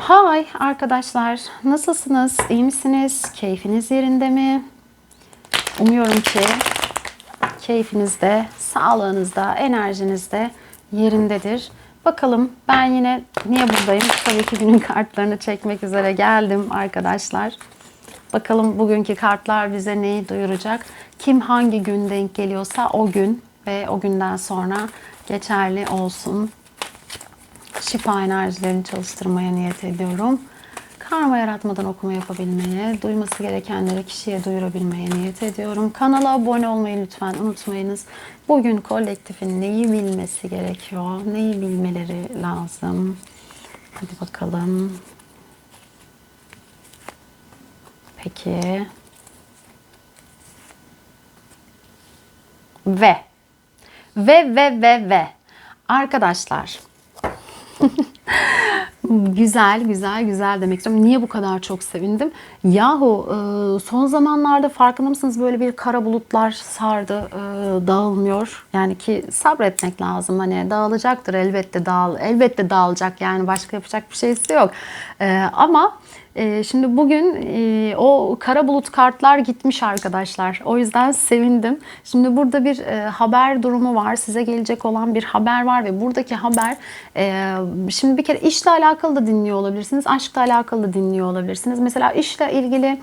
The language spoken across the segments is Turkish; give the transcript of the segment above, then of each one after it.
Hay arkadaşlar, nasılsınız? İyi misiniz? Keyfiniz yerinde mi? Umuyorum ki keyfiniz de, sağlığınız da, enerjiniz de yerindedir. Bakalım ben yine niye buradayım? Tabii ki günün kartlarını çekmek üzere geldim arkadaşlar. Bakalım bugünkü kartlar bize neyi duyuracak? Kim hangi gün denk geliyorsa o gün ve o günden sonra geçerli olsun. Şifa enerjilerini çalıştırmaya niyet ediyorum. Karma yaratmadan okuma yapabilmeye, duyması gerekenleri kişiye duyurabilmeye niyet ediyorum. Kanala abone olmayı lütfen unutmayınız. Bugün kolektifin neyi bilmesi gerekiyor, neyi bilmeleri lazım. Hadi bakalım. Peki. Ve ve ve ve ve arkadaşlar güzel, güzel, güzel demek istiyorum. Niye bu kadar çok sevindim? Yahu e, son zamanlarda farkında mısınız böyle bir kara bulutlar sardı, e, dağılmıyor. Yani ki sabretmek lazım. Hani dağılacaktır elbette dağıl, elbette dağılacak. Yani başka yapacak bir şeysi yok. E, ama e, Şimdi bugün e, o kara bulut kartlar gitmiş arkadaşlar. O yüzden sevindim. Şimdi burada bir e, haber durumu var. Size gelecek olan bir haber var ve buradaki haber şimdi bir kere işle alakalı da dinliyor olabilirsiniz. Aşkla alakalı da dinliyor olabilirsiniz. Mesela işle ilgili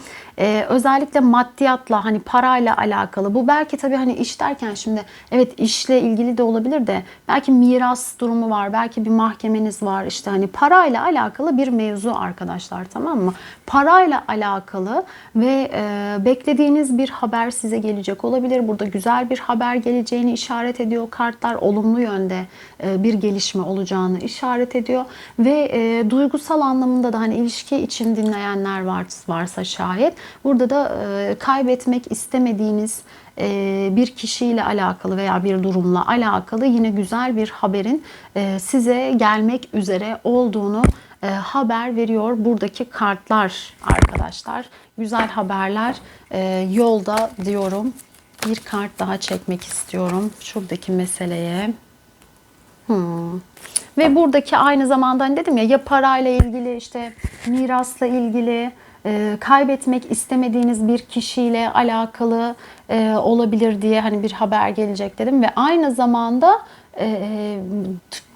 özellikle maddiyatla hani parayla alakalı. Bu belki tabii hani iş derken şimdi evet işle ilgili de olabilir de belki miras durumu var. Belki bir mahkemeniz var. işte hani parayla alakalı bir mevzu arkadaşlar tamam mı? Parayla alakalı ve e, beklediğiniz bir haber size gelecek olabilir. Burada güzel bir haber geleceğini işaret ediyor. Kartlar olumlu yönde e, bir gelişme olacağını işaret ediyor. Ve e, duygusal anlamında da hani ilişki için dinleyenler var, varsa şayet burada da e, kaybetmek istemediğiniz e, bir kişiyle alakalı veya bir durumla alakalı yine güzel bir haberin e, size gelmek üzere olduğunu e, haber veriyor buradaki kartlar arkadaşlar. Güzel haberler e, yolda diyorum. Bir kart daha çekmek istiyorum şuradaki meseleye. Hmm. Ve buradaki aynı zamanda hani dedim ya ya parayla ilgili işte mirasla ilgili e, kaybetmek istemediğiniz bir kişiyle alakalı e, olabilir diye hani bir haber gelecek dedim ve aynı zamanda e,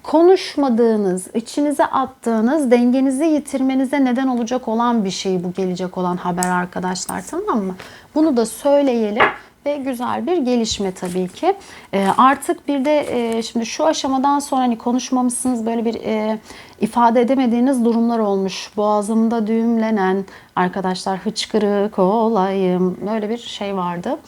konuşmadığınız, içinize attığınız, dengenizi yitirmenize neden olacak olan bir şey bu gelecek olan haber arkadaşlar tamam mı? Bunu da söyleyelim ve güzel bir gelişme tabii ki. E, artık bir de e, şimdi şu aşamadan sonra hani konuşmamışsınız böyle bir e, ifade edemediğiniz durumlar olmuş. Boğazımda düğümlenen arkadaşlar hıçkırık olayım böyle bir şey vardı.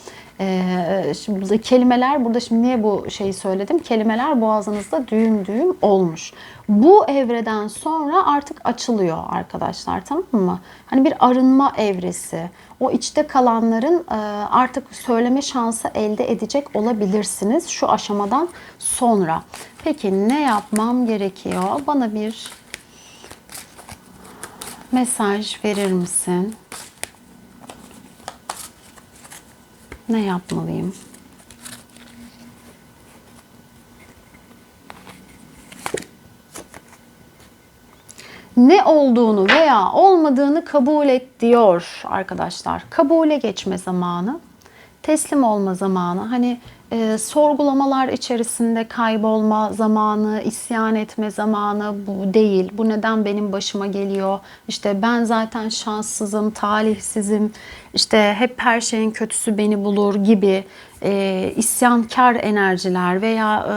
Ee, şimdi burada kelimeler, burada şimdi niye bu şeyi söyledim? Kelimeler boğazınızda düğüm düğüm olmuş. Bu evreden sonra artık açılıyor arkadaşlar tamam mı? Hani bir arınma evresi. O içte kalanların e, artık söyleme şansı elde edecek olabilirsiniz şu aşamadan sonra. Peki ne yapmam gerekiyor? Bana bir mesaj verir misin? Ne yapmalıyım? Ne olduğunu veya olmadığını kabul et diyor arkadaşlar. Kabule geçme zamanı, teslim olma zamanı. Hani e, sorgulamalar içerisinde kaybolma zamanı, isyan etme zamanı bu değil. Bu neden benim başıma geliyor? İşte ben zaten şanssızım, talihsizim. İşte hep her şeyin kötüsü beni bulur gibi e, isyankar enerjiler veya e,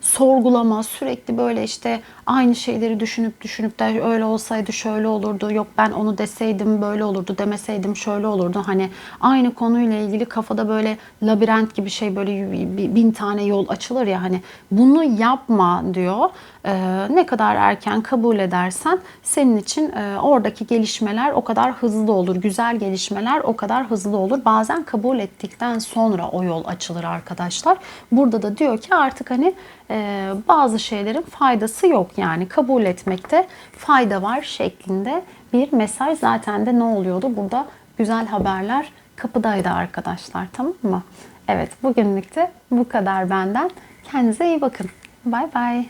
sorgulama sürekli böyle işte aynı şeyleri düşünüp düşünüp de öyle olsaydı şöyle olurdu yok ben onu deseydim böyle olurdu demeseydim şöyle olurdu hani aynı konuyla ilgili kafada böyle labirent gibi şey böyle bin tane yol açılır ya hani bunu yapma diyor. Ee, ne kadar erken kabul edersen senin için e, oradaki gelişmeler o kadar hızlı olur güzel gelişmeler o kadar hızlı olur. Bazen kabul ettikten sonra o yol açılır arkadaşlar. Burada da diyor ki artık hani e, bazı şeylerin faydası yok yani. Kabul etmekte fayda var şeklinde bir mesaj. Zaten de ne oluyordu? Burada güzel haberler kapıdaydı arkadaşlar tamam mı? Evet bugünlük de bu kadar benden. Kendinize iyi bakın. Bay bay.